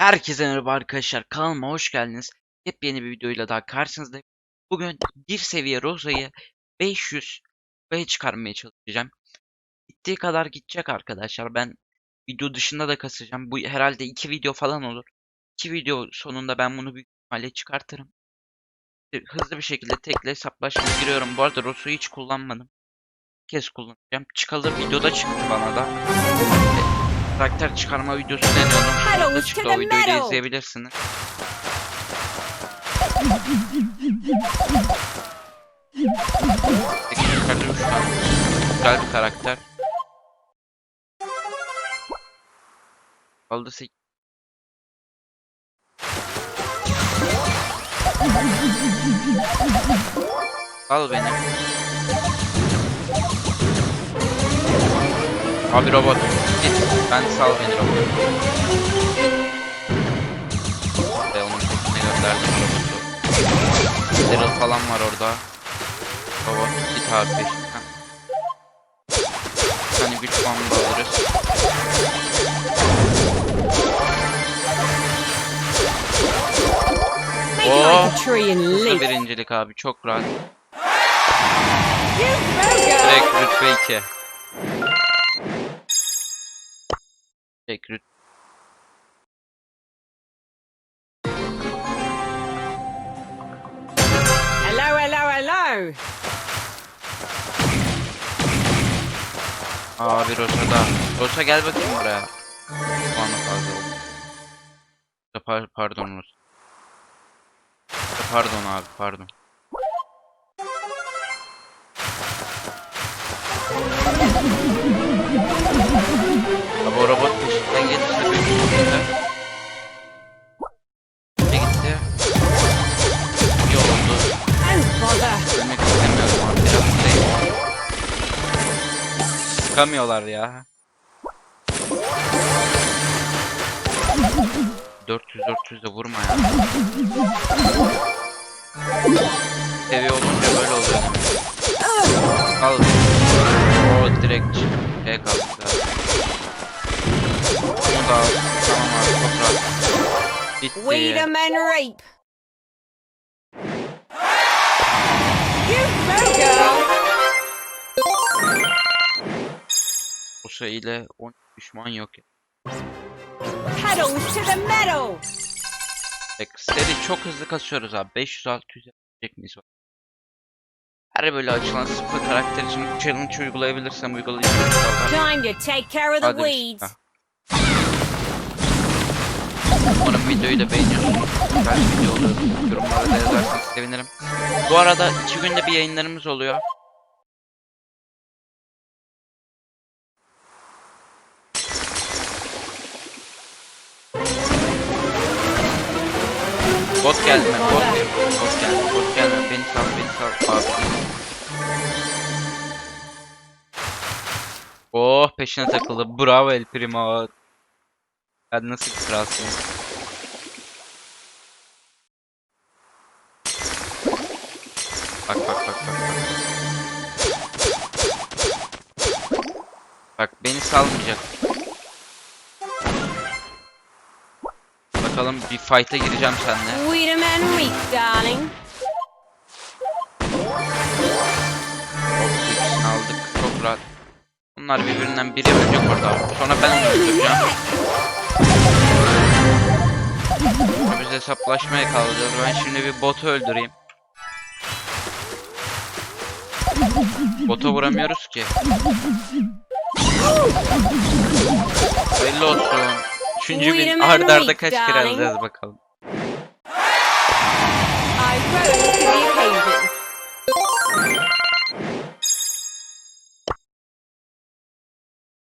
Herkese merhaba arkadaşlar kanalıma hoş geldiniz. Yepyeni bir videoyla daha karşınızdayım. Bugün bir seviye Rosa'yı 500 ve çıkarmaya çalışacağım. Gittiği kadar gidecek arkadaşlar. Ben video dışında da kasacağım. Bu herhalde iki video falan olur. İki video sonunda ben bunu büyük ihtimalle çıkartırım. Hızlı bir şekilde tekle hesaplaşmaya giriyorum. Bu arada Rosa'yı hiç kullanmadım. Bir kez kullanacağım. Çıkalı videoda çıktı bana da. Karakter çıkarma videosu deniyordum. To çıktı o videoyu da izleyebilirsiniz. Güzel bir karakter. Aldı 8. Al beni. Abi robot. Git. Ben sal beni robot. Ve onun peşine gönderdim robotu. Daryl falan var orada. Robot. Git abi peşinden. Tane güç da alırız. And Bu birincilik abi. Çok rahat. Direkt rütbe 2. Rütbe. Hello, hello, hello. Abi Rosa'da. Rosa gel bakayım buraya. Puanı fazla oldu. Par pardon Rosa. Pardon abi pardon. Abi o robot peşinden gelirse büyük sıkıntı. Ne gitti? İyi oldu. Ölmek istemiyorum abi. Biraz. Sıkamıyorlar ya. 400 400 de vurma ya. Seviye olunca böyle oluyor. Al. O direkt şey kaldı. Bunu da al. Tamam abi çok rahat. Weed Bitti. 'em and rape. You. Bu ile 10 düşman yok ya. Pedals to the metal. Bak seri çok hızlı kasıyoruz abi. 500-600 yapacak mıyız? Her böyle açılan sıfır karakter için challenge uygulayabilirsem uygulayacağım. Time to take care of the weeds. Umarım videoyu da beğeniyorsunuz. Bir video oluyor. Yorumlara da yazarsanız sevinirim. Bu arada iki günde bir yayınlarımız oluyor. Bot gelme, bot gelme, bot gelme, bot gelme. Beni sal, beni sal. Abi. Oh peşine takıldı. Bravo El Primo. Sen nasıl bir kralsın? Bak bak bak bak bak. Bak beni salmayacak. Bakalım bir fight'a gireceğim seninle. Weed 'em and reap, darling. Aldık. Çok rahat. Bunlar birbirinden biri ölecek orada. Sonra ben onu öldüreceğim. Biz hesaplaşmaya kalacağız. Ben şimdi bir botu öldüreyim. Bota vuramıyoruz ki. Hayırlı olsun. Üçüncü bin arda arda kaç kere alacağız bakalım.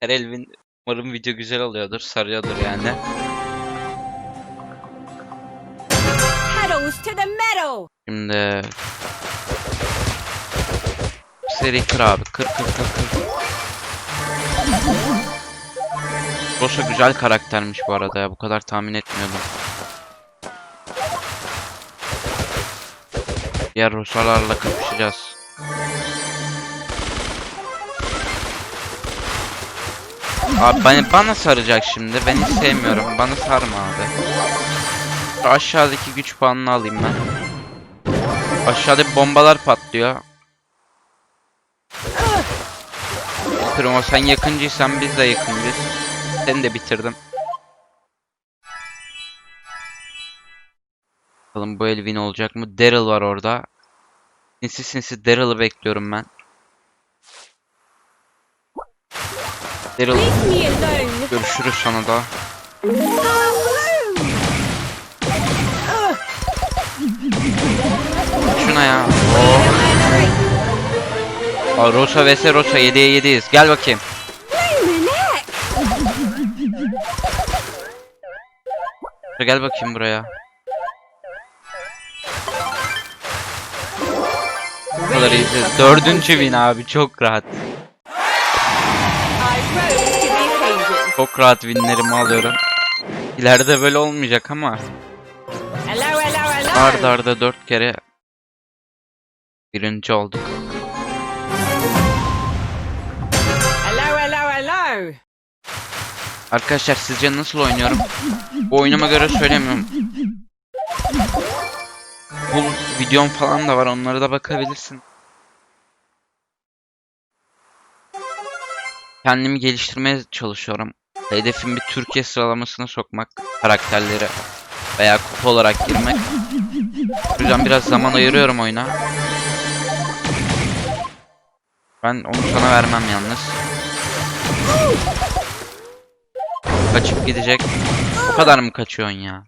Her elvin umarım video güzel oluyordur. Sarıyordur yani. Şimdi seri kır abi. Kır kır kır kır. Rosa güzel karaktermiş bu arada ya. Bu kadar tahmin etmiyordum. Diğer Rosalarla kapışacağız. Abi bana, bana saracak şimdi. Ben hiç sevmiyorum. Bana sarma abi. Aşağıdaki güç puanını alayım ben. Aşağıda bombalar patlıyor. Primo sen yakıncıysan biz de yakıncıyız. Seni de bitirdim. Bakalım bu el win olacak mı? Daryl var orada. Sinsi sinsi Daryl'ı bekliyorum ben. Daryl görüşürüz sana da. Şuna ya. Oh. Aa, Rosa vs Rosa 7'ye 7'yiz. Gel bakayım. Gel bakayım buraya. Bu kadar iyiyiz. Dördüncü win abi çok rahat. Çok rahat winlerimi alıyorum. İleride böyle olmayacak ama arda arda dört kere birinci olduk. Hello, hello, hello. Arkadaşlar sizce nasıl oynuyorum? Bu oyunuma göre söylemiyorum. Bu videom falan da var onlara da bakabilirsin. Kendimi geliştirmeye çalışıyorum. Hedefim bir Türkiye sıralamasına sokmak karakterleri veya kupa olarak girmek. O yüzden biraz zaman ayırıyorum oyuna. Ben onu sana vermem yalnız. Kaçıp gidecek. O kadar mı kaçıyorsun ya?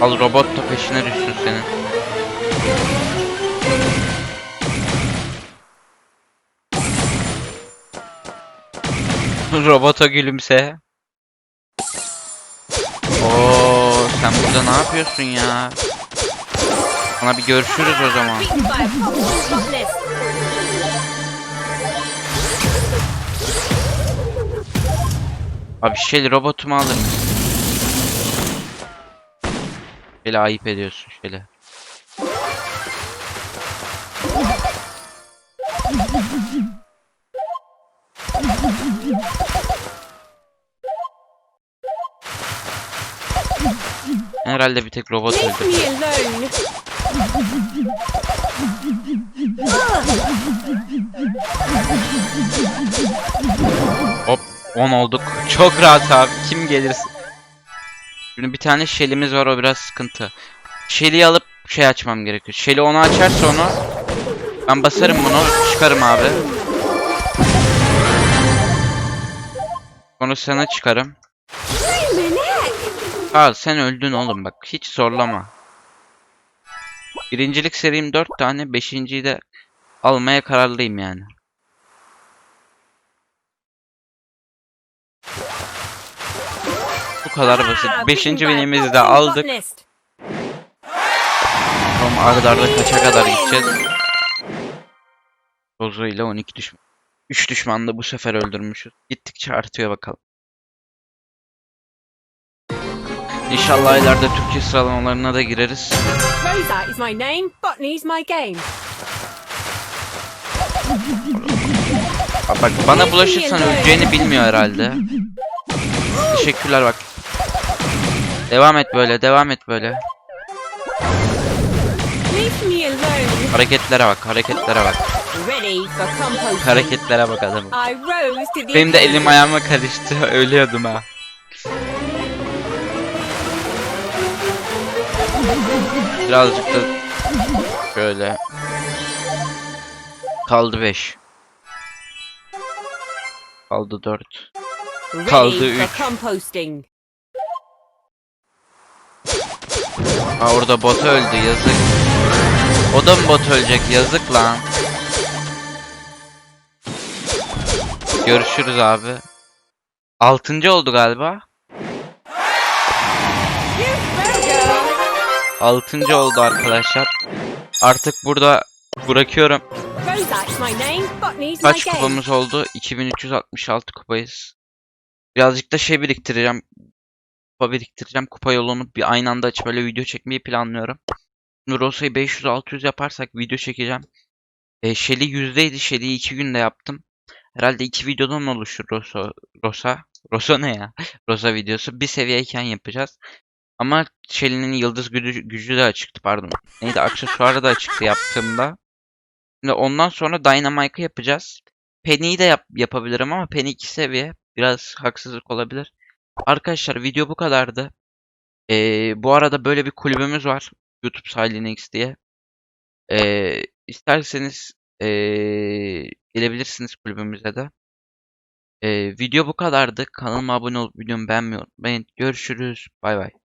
Al robot da peşine düşsün senin. Robota gülümse. Oo, sen burada ne yapıyorsun ya? Sana bir görüşürüz o zaman. Abi Shelly robotumu alır mısın? Shelly ayıp ediyorsun Shelly. Herhalde bir tek robot öldü. Hop 10 olduk. Çok rahat abi. Kim gelirse. Şimdi bir tane Shelly'miz var o biraz sıkıntı. Shelly'yi alıp şey açmam gerekiyor. Shelly onu açarsa onu ben basarım bunu çıkarım abi. Sonra sana çıkarım. Al sen öldün oğlum bak hiç zorlama. Birincilik serim 4 tane, beşinciyi de almaya kararlıyım yani. Bu kadar basit. Beşinci winimizi de aldık. Bakalım arda arda kaça kadar gideceğiz. Rozo ile 12 düşman. 3 düşman da bu sefer öldürmüşüz. Gittikçe artıyor bakalım. İnşallah ileride Türkiye sıralamalarına da gireriz. Rosa is my name, botany is my game. Bak bana bulaşırsan öleceğini bilmiyor herhalde. Teşekkürler bak. Devam et böyle, devam et böyle. Hareketlere bak, hareketlere bak. Hareketlere bak adamım. Benim de elim ayağıma karıştı. Ölüyordum ha. Birazcık da şöyle. Kaldı 5. Kaldı 4. Ready kaldı for üç. composting. Aa orada bot öldü yazık. O da mı bot ölecek yazık lan. Görüşürüz abi. Altıncı oldu galiba. Altıncı oldu arkadaşlar. Artık burada bırakıyorum. Kaç kupamız oldu? 2366 kupayız. Birazcık da şey biriktireceğim. Kupa biriktireceğim. Kupa yolunu bir aynı anda açıp böyle video çekmeyi planlıyorum. Rosa'yı 500-600 yaparsak video çekeceğim. E, Shelly yüzdeydi. Shelly'yi 2 günde yaptım. Herhalde iki videodan oluşur Rosa. Rosa. Rosa ne ya? Rosa videosu. Bir seviyeyken yapacağız. Ama Shelly'nin yıldız gücü, gücü de açıktı pardon. Neydi aksesuarı da açıktı yaptığımda. Şimdi ondan sonra Dynamite'ı yapacağız. Penny'yi de yap yapabilirim ama Penny 2 seviye. Biraz haksızlık olabilir. Arkadaşlar video bu kadardı. Ee, bu arada böyle bir kulübümüz var. YouTube Silinx diye. Ee, isterseniz ee, gelebilirsiniz kulübümüze de. Ee, video bu kadardı. Kanalıma abone olup videomu beğenmeyi unutmayın. Görüşürüz. Bay bay.